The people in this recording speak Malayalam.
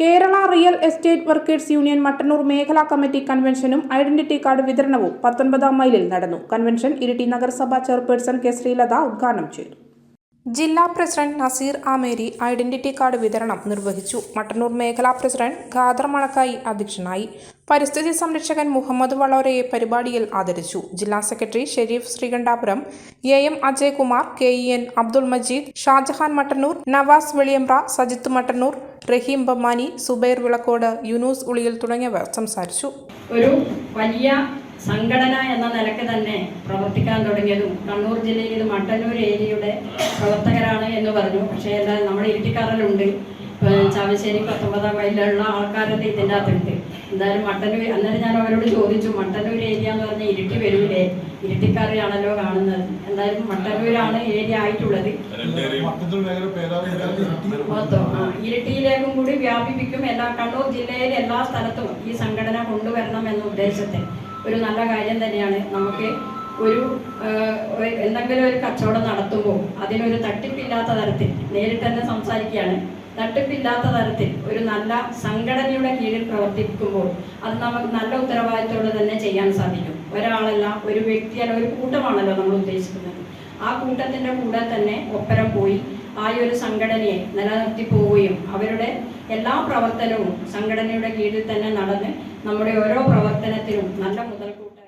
Kerala real estate workers union Mattannur മേഖലാ കമ്മിറ്റി കൺവെൻഷനും ഐഡന്റിറ്റി കാർഡ് വിതരണവും പത്തൊൻപതാം മൈലിൽ നടന്നു. കൺവെൻഷൻ ഇരിട്ടി നഗരസഭാ ചെയർപേഴ്സൺ കെ ശ്രീലത ഉദ്ഘാടനം ചെയ്തു. ജില്ലാ president Naseer Ameri identity card വിതരണം നിർവഹിച്ചു. മട്ടന്നൂർ മേഖലാ പ്രസിഡന്റ് ഖാദർ മണക്കായി അധ്യക്ഷനായി. പരിസ്ഥിതി സംരക്ഷകൻ മുഹമ്മദ് വളോരയെ പരിപാടിയിൽ ആദരിച്ചു. ജില്ലാ secretary Sharif Sreekandapuram A M Ajaykumar K E N Abdul Majeed Shajahan Mattannur Navas Veliyambra Sajith Mattannur Raheem Bammani Subair Vilakkode Yunus Uliyil തുടങ്ങിയവർ സംസാരിച്ചു. ഒരു വലിയ സംഘടന എന്ന നിലയ്ക്ക് തന്നെ പ്രവർത്തിക്കാൻ തുടങ്ങിയതും കണ്ണൂർ ജില്ലയിൽ മട്ടന്നൂർ ഏരിയയുടെ പ്രവർത്തകരാണ് എന്ന് പറഞ്ഞു. പക്ഷേ എന്തായാലും നമ്മുടെ ഇരിട്ടിക്കാറിലുണ്ട് ചാവശ്ശേരി പത്തൊമ്പതാം വയലിലുള്ള ആൾക്കാരൊക്കെ ഇതിന്റെ അകത്തുണ്ട്. എന്തായാലും മട്ടന്നൂർ അന്നേരം ഞാൻ അവരോട് ചോദിച്ചു മട്ടന്നൂർ ഏരിയ എന്ന് പറഞ്ഞാൽ ഇരിട്ടി വരൂലേ ഇരിട്ടിക്കാരെയാണല്ലോ കാണുന്നത്. എന്തായാലും മട്ടന്നൂരാണ് ഏരിയ ആയിട്ടുള്ളത്. മൊത്തം ഇരട്ടിയിലേക്കും കൂടി വ്യാപിപ്പിക്കും എല്ലാ കണ്ണൂർ ജില്ലയിലെ എല്ലാ സ്ഥലത്തും ഈ സംഘടന കൊണ്ടുവരണം എന്ന ഉദ്ദേശത്തിൽ. ഒരു നല്ല കാര്യം തന്നെയാണ്. നമുക്ക് ഒരു- എന്തെങ്കിലും ഒരു കച്ചവടം നടത്തുമ്പോൾ അതിനൊരു തട്ടിപ്പില്ലാത്ത തരത്തിൽ നേരിട്ട് തന്നെ സംസാരിക്കുകയാണ്. തട്ടിപ്പില്ലാത്ത തരത്തിൽ ഒരു നല്ല സംഘടനയുടെ കീഴിൽ പ്രവർത്തിക്കുമ്പോൾ അത് നമുക്ക് നല്ല ഉത്തരവാദിത്തോടെ തന്നെ ചെയ്യാൻ സാധിക്കും. ഒരാളല്ല ഒരു വ്യക്തിയല്ല ഒരു കൂട്ടമാണല്ലോ നമ്മൾ ഉദ്ദേശിക്കുന്നത്. ആ കൂട്ടത്തിന്റെ കൂടെ തന്നെ ഒപ്പരം പോയി ആ ഒരു സംഘടനയെ നിലനിർത്തി പോവുകയും അവരുടെ എല്ലാ പ്രവർത്തനവും സംഘടനയുടെ കീഴിൽ തന്നെ നടന്ന് നമ്മുടെ ഓരോ പ്രവർത്തനത്തിനും നല്ല മുതൽക്കൂട്ട്